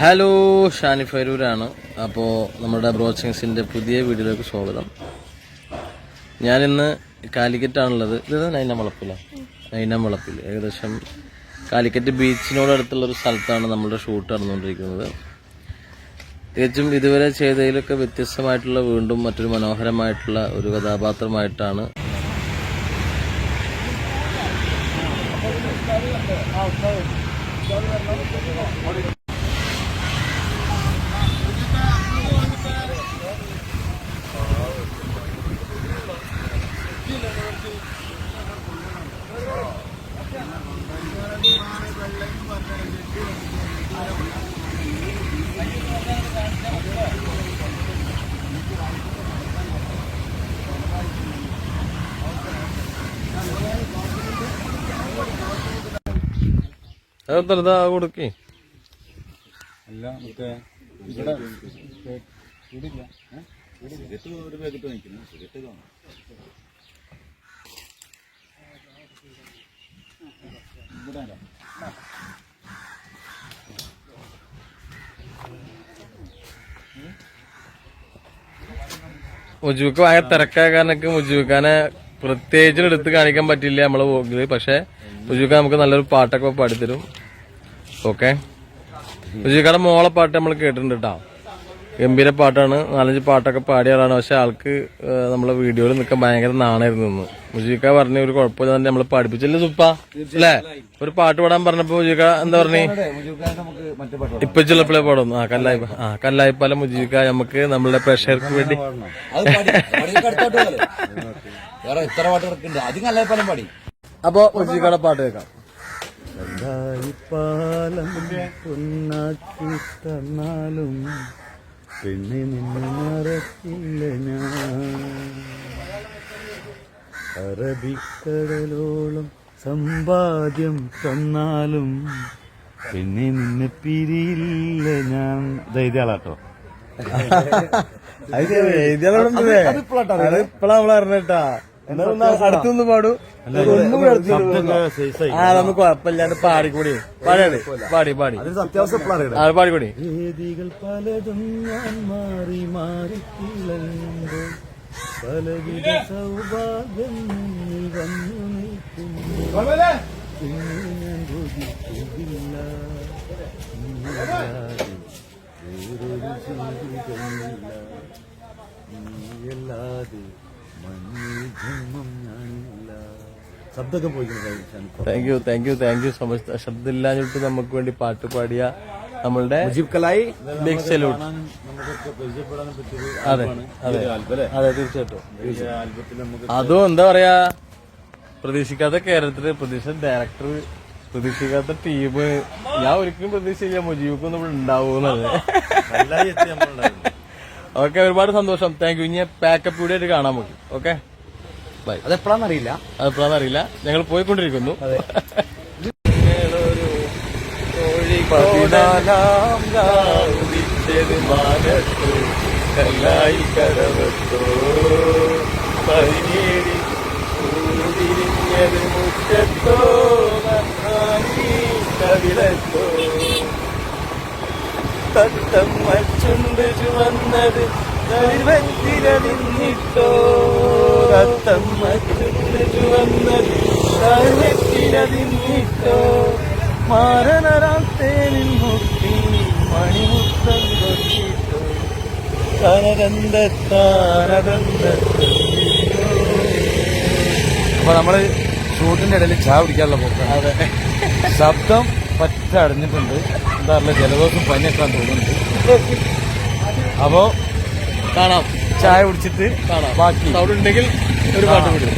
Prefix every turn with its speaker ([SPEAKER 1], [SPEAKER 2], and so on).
[SPEAKER 1] Hello Shani ഫൈരൂരാണ്. അപ്പോൾ നമ്മുടെ ബ്രോച്ചിങ്സിന്റെ പുതിയ വീഡിയോയിലേക്ക് സ്വാഗതം. ഞാനിന്ന് കാലിക്കറ്റാണുള്ളത്. ഇത് നൈന വളപ്പില? നൈന വളപ്പിൽ ഏകദേശം കാലിക്കറ്റ് ബീച്ചിനോടടുത്തുള്ള ഒരു സ്ഥലത്താണ് നമ്മുടെ ഷൂട്ട് നടന്നുകൊണ്ടിരിക്കുന്നത്. തികച്ചും ഇതുവരെ ചെയ്തതിലൊക്കെ വ്യത്യസ്തമായിട്ടുള്ള വീണ്ടും മറ്റൊരു മനോഹരമായിട്ടുള്ള ഒരു കഥാപാത്രമായിട്ടാണ് അതെന്താ കൊടുക്കേ.
[SPEAKER 2] അല്ല മറ്റേ ഇവിടെ ഇവിടെ ഒരു പാക്കറ്റ് വാങ്ങിക്കുന്നു. ആരാ?
[SPEAKER 1] മുജുക്ക് ഭയങ്കര തിരക്കായ കാരണക്ക് മുജുക്കാനെ പ്രത്യേകിച്ച് എടുത്ത് കാണിക്കാൻ പറ്റില്ല നമ്മൾ വ്ളോഗിൽ പക്ഷെ മുജുക്ക നമുക്ക് നല്ലൊരു പാട്ടൊക്കെ പാടിത്തരും. ഓക്കെ? മുജുക്കാടെ മോളെ പാട്ട് നമ്മൾ കേട്ടിട്ടുണ്ട് കേട്ടോ. ഗംഭീര പാട്ടാണ്. നാലഞ്ച് പാട്ടൊക്കെ പാടിയാളാണ് പക്ഷെ ആൾക്ക് നമ്മളെ വീഡിയോയിൽ നിൽക്കാൻ ഭയങ്കര നാണായിരുന്നു മുജുക്ക പറഞ്ഞ ഒരു കുഴപ്പമില്ല തന്നെ നമ്മൾ പഠിപ്പിച്ചില്ല സുപ്പ? അല്ലേ? ഒരു പാട്ട് പാടാൻ പറഞ്ഞപ്പോ മുജീക്ക എന്താ പറഞ്ഞേ? ഇപ്പൊ ചിലപ്പോഴേ പാടും. ആ കല്ലായ്പ ആ കല്ലായ്പാല മുജീക്ക നമുക്ക് നമ്മളുടെ പ്രഷർക്ക് വേണ്ടി. അപ്പൊ മുജീക്കയുടെ പാട്ട് കേൾക്കാം.
[SPEAKER 3] കല്ലായിപ്പാലം പൊന്നാക്കി തന്നാലും പെണ്ണെ നിന്നെ മറക്കില്ല ഞാൻ. അറബിക്കടലോളം സമ്പാദ്യം തന്നാലും പിന്നെ നിന്നെ പിരിയില്ല ഞാൻ.
[SPEAKER 1] ധൈര്യാളാട്ടോ അറിഞ്ഞിട്ടാ അടുത്തൊന്ന് പാടൂ. ആ നമുക്ക് കുഴപ്പമില്ലാണ്ട് പാടിക്കൂടി പാടിയാണ് പാടി പാടി. പാടിക്കൂടി
[SPEAKER 3] പലതും ഞാൻ മാറി മാറി കിളങ്ങുമ്പോൾ പലവിധ സൗഭാഗ്യം വന്നു ശബ്ദമൊക്കെ പോയിക്കുന്നു
[SPEAKER 1] thank you thank you thank you so much ശബ്ദമില്ലാഞ്ഞിട്ട് നമുക്ക് വേണ്ടി പാട്ട് പാടിയ നമ്മളുടെ
[SPEAKER 3] മുജീബ് കലായി
[SPEAKER 1] ബിഗ് സല്യൂട്ട് അതെ അതെ. അതെ തീർച്ചയായിട്ടും. അതും എന്താ പറയാ പ്രതീക്ഷിക്കാത്ത കേരളത്തിൽ പ്രതീക്ഷ ഡയറക്ടർ പ്രതീക്ഷിക്കാത്ത ടീം ഞാൻ ഒരിക്കലും പ്രതീക്ഷിച്ചില്ല മുജീബ്ക്കും നമ്മൾ ഉണ്ടാവുന്നത് ഓക്കെ ഒരുപാട് സന്തോഷം. താങ്ക് യു ഇനി പാക്കപ്പ് കൂടി ആയിട്ട് കാണാൻ നമുക്ക്. ഓക്കെ? ബൈ
[SPEAKER 2] അതെപ്പോഴാന്നറിയില്ല.
[SPEAKER 1] അതെപ്പോഴാന്ന് അറിയില്ല ഞങ്ങൾ പോയിക്കൊണ്ടിരിക്കുന്നു.
[SPEAKER 3] പതിനാലാം രാവുദിച്ചത് മാനത്തോ കല്ലായി കടവത്തോ പതിനേഴ് കൂതിരിഞ്ഞത് മുറ്റത്തോ കവിളത്തോ. തത്തമ്മ ചുണ്ട് ചുവന്നത് കരുവത്തില നിന്നിട്ടോ. തത്തമ്മ ചുണ്ട് ചുവന്നത് കരുവത്തില നിന്നിട്ടോ. മാരണരാത്തേനിൽ മുട്ടി മണിമുത്തം കൊട്ടിട്ടോ അപ്പൊ നമ്മൾ ഷൂട്ടിന്റെ ഇടയിൽ ചാ കുടിക്കാനുള്ള പോക്കാണ് അതെ. ശബ്ദം പറ്റ അടഞ്ഞിട്ടുണ്ട്. എന്താ പറയുക ജലദോഷം പനിയൊക്കെ തോന്നുന്നുണ്ട്. അപ്പോ
[SPEAKER 1] കാണാം.
[SPEAKER 3] ചായ കുടിച്ചിട്ട്
[SPEAKER 1] കാണാം.
[SPEAKER 3] ബാക്കി.
[SPEAKER 1] അവിടെ ഉണ്ടെങ്കിൽ ഒരു പാട്ട് വിടും